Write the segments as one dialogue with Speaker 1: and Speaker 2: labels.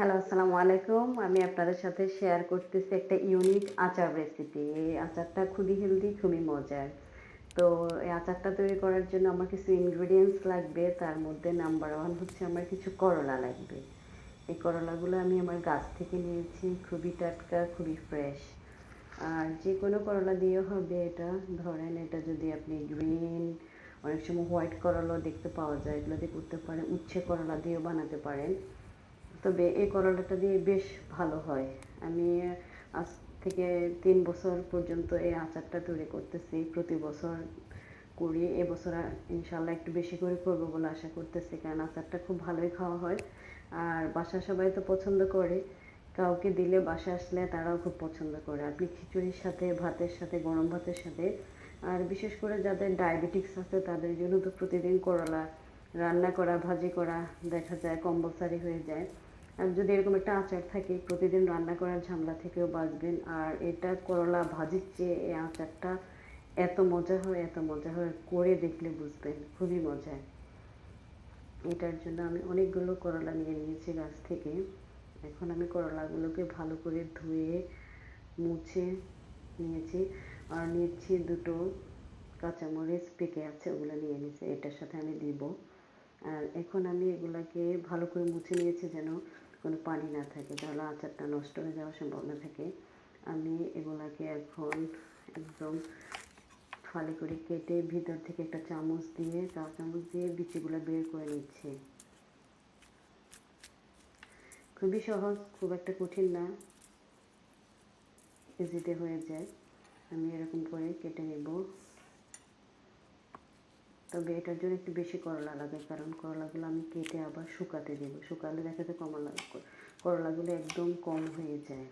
Speaker 1: Hello আসসালামু আলাইকুম। আমি আপনাদের সাথে শেয়ার করতেছি একটা ইউনিক আচার রেসিপি এই আচারটা খুবই হেলদি খুবই মজার। তো এই আচারটা তৈরি করার জন্য আমার কিছু ইনগ্রিডিয়েন্টস লাগবে। তার মধ্যে নাম্বার ওয়ান হচ্ছে আমার কিছু করলা লাগবে। এই করলাগুলো আমি আমার গাছ থেকে নিয়েছি। খুবই টাটকা, খুবই ফ্রেশ আর যে কোনো করলা দিয়ে হবে এটা। ধরেন এটা যদি আপনি গ্রিন অনেক সময় হোয়াইট করলাও দেখতে পাওয়া যায়। এগুলো দিয়ে করতে পারেন, উচ্ছে করলা দিয়েও বানাতে পারেন। তবে এই করলাটা দিয়ে বেশ ভালো হয়। আমি আজ থেকে তিন বছর পর্যন্ত এই আচারটা তৈরি করতেছি। প্রতি বছর করি এবছর ইনশাল্লাহ একটু বেশি করে করব বলে আশা করতেছি, কারণ আচারটা খুব ভালোই খাওয়া হয়। আর বাসা সবাই তো পছন্দ করে, কাউকে দিলে বাসা আসলে তারাও খুব পছন্দ করে। আপনি খিচুড়ির সাথে, ভাতের সাথে, গরম ভাতের সাথে, আর বিশেষ করে যাদের ডায়াবেটিক্স আছে তাদের জন্য তো প্রতিদিন করলা, রান্না করা, ভাজি করা দেখা যায়, কম্পালসারি হয়ে যায়। আর যদি এরকম একটা আচার থাকে, প্রতিদিন রান্না করার ঝামেলা থেকেও বাঁচবেন। আর এটা করলা ভাজির চেয়ে এই আচারটা এত মজা হয়, এত মজা হয়, করে দেখলে বুঝবেন, খুবই মজায় এটার জন্য আমি অনেকগুলো করলা নিয়ে নিয়েছি গাছ থেকে। এখন আমি করলাগুলোকে ভালো করে ধুয়ে, মুছে নিয়েছি। আর নিয়েছি দুটো কাঁচামরিচ পেকে আছে, ওগুলো নিয়ে নিয়েছি এটার সাথে আমি দিব। আর এখন আমি এগুলাকে ভালো করে মুছে নিয়েছি যেন কোনো পানি না থাকে, তাহলে আচারটা নষ্ট হয়ে যাওয়ার সম্ভাবনা থাকে। আমি এগুলাকে এখন একদম ফালি করে কেটে ভিতর থেকে একটা চামচ দিয়ে, চা চামচ দিয়ে বিচিগুলো বের করে নিচ্ছি। খুবই সহজ, খুব একটা কঠিন না। ইজিতে হয়ে যায়। আমি এরকম করে কেটে নেব। তবে এটার জন্য একটু বেশি করলা লাগে, কারণ করলাগুলো আমি কেটে আবার শুকাতে দেব। শুকালে দেখা যায় কমলা করলাগুলো একদম কম হয়ে যায়।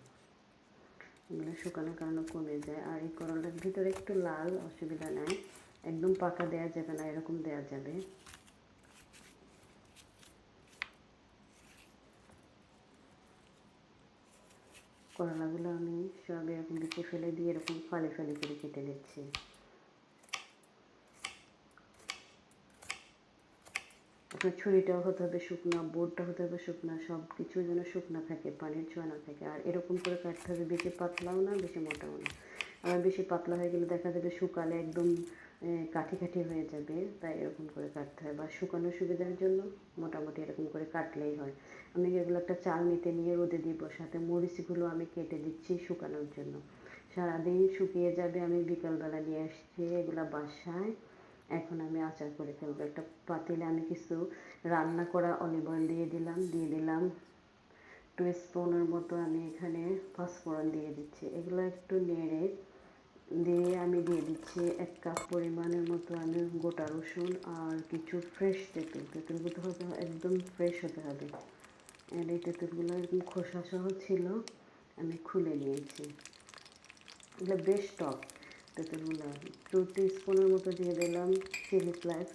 Speaker 1: এগুলো শুকানোর কারণে কমে যায়। আর এই করলার ভিতরে একটু লাল, অসুবিধা নাই। একদম পাকা দেওয়া যাবে না, এরকম দেওয়া যাবে। করলাগুলো আমি সব এরকম দিকে ফেলে দিয়ে এরকম ফালি ফালি করে কেটে নিচ্ছি। আপনার ছুরিটাও হতে হবে, শুকনো, বোর্ডটা হতে হবে শুকনো সব কিছু যেন শুকনো থাকে, পানির ছোঁয়া না থাকে। আর এরকম করে কাটতে হবে, বেশি পাতলাও না, বেশি মোটাও না। আবার বেশি পাতলা হয়ে গেলে দেখা যাবে শুকালে একদম কাঠি কাঠি হয়ে যাবে, তাই এরকম করে কাটতে হয়। বা শুকানোর সুবিধার জন্য মোটামুটি এরকম করে কাটলেই হয়। আমি এগুলো একটা চাল নিতে নিয়ে রোদে দিব সাথে মরিচগুলো আমি কেটে দিচ্ছি শুকানোর জন্য। সারাদিন শুকিয়ে যাবে, আমি বিকালবেলা নিয়ে আসছি এগুলো বাসায়। এখন আমি আচার করে ফেলব। একটা পাতিলে আমি কিছু রান্না করা অলিভ অয়েল দিয়ে দিলাম দিয়ে দিলাম টু স্পুনের মতো আমি এখানে পাঁচফোড়ন দিয়ে দিচ্ছি। এগুলো একটু নেড়ে দিয়ে আমি দিয়ে দিচ্ছি এক কাপ পরিমাণের মতো আমি গোটা রসুন আর কিছু ফ্রেশ তেঁতুল। তেঁতুলগুলো হতে একদম ফ্রেশ হতে হবে। আর এই তেঁতুলগুলো এরকম খোসা সহ ছিল, আমি খুলে নিয়েছি। এগুলো বেশ টক তেঁতুলগুলো টু স্পুনের মতো দিয়ে দিলাম চিলি ফ্লেক্স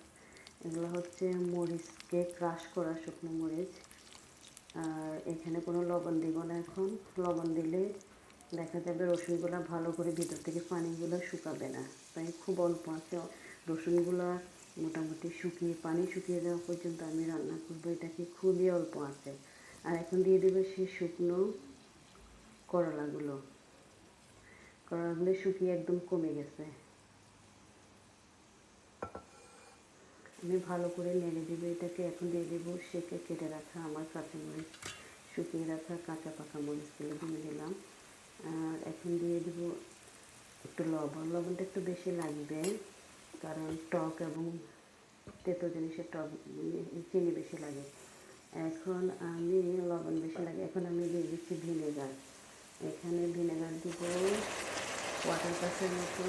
Speaker 1: এগুলো হচ্ছে মরিচকে ক্রাশ করা শুকনো মরিচ। আর এখানে কোনো লবণ দিব না এখন। লবণ দিলে দেখা যাবে রসুনগুলো ভালো করে ভিতর থেকে পানিগুলো শুকাবে না। তাই খুব অল্প আছে। রসুনগুলো মোটামুটি শুকিয়ে, পানি শুকিয়ে দেওয়া পর্যন্ত আমি রান্না করব। এটাকে খুবই অল্প আছে। আর এখন দিয়ে দেবে সেই শুকনো করলাগুলো। করলাগুলো শুকিয়ে একদম কমে গেছে। আমি ভালো করে নেড়ে দেবো এটাকে এখন দিয়ে দেবো, সেকে কেটে রাখা, আমার কাঁচামরিচ শুকিয়ে রাখা, কাঁচা পাকা মরিচগুলো দিয়ে দিলাম। আর এখন দিয়ে দেবো একটু লবণ। লবণটা একটু বেশি লাগবে, কারণ টক এবং তেতো জিনিসের টক চিনি বেশি লাগে। এখন আমি লবণ বেশি লাগে, এখন আমি দিয়ে দিচ্ছি ভিনেগার। এখানে ভিনেগার দিব ওয়াটার পাসের মতো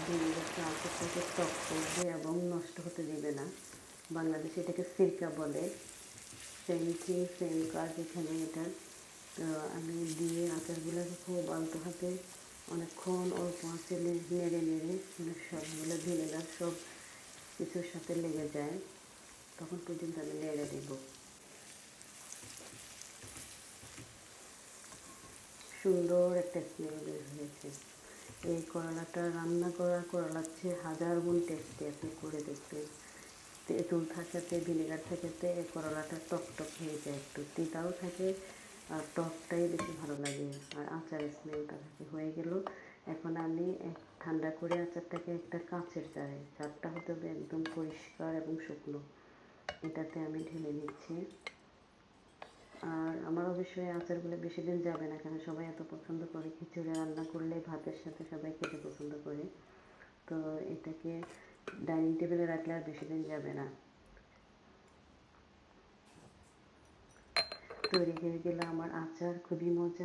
Speaker 1: ভিনেগারটা আস্তে থেকে টক করবে এবং নষ্ট হতে দেবে না বাংলাদেশে এটাকে সিরকা বলে সেম থিং সেম কাজ এখানে এটা তো আমি দিয়ে আচারগুলোকে খুব আলতো হাতে অনেকক্ষণ অল্প আঁচে নেড়ে নেড়ে সবগুলো ভিনেগার সব কিছুর সাথে লেগে যায় তখন পর্যন্ত আমি নেড়ে দেব সুন্দর একটা স্মেল বের হয়েছে। এই করলাটা রান্না করা করলার চেয়ে হাজার গুণ টেস্টি আপনি করে দেখবেন। তেঁতুল থাকাতে, ভিনেগার থাকাতে এই করলাটা টক টক হয়ে যায় একটু। তিতাও থাকে আর টকটাই বেশি ভালো লাগে। আর আচারের স্মেলটা থাকে, হয়ে গেল। এখন আমি এক ঠান্ডা করে আচারটাকে একটা কাঁচের জারে জারটা হতে হবে একদম পরিষ্কার এবং শুকনো। এটাতে আমি ঢেলে নিচ্ছি আর আমার অবশ্যই আচারগুলো বেশি দিন যাবে না কারণ সবাই এত পছন্দ করে, খিচুড়ি রান্না করলে ভাতের সাথে সবাই খেতে পছন্দ করে। তো এটাকে ডাইনিং টেবিলে রাখলে আর বেশি দিন যাবে না। তৈরি হয়ে গেল আমার আচার, খুবই মজা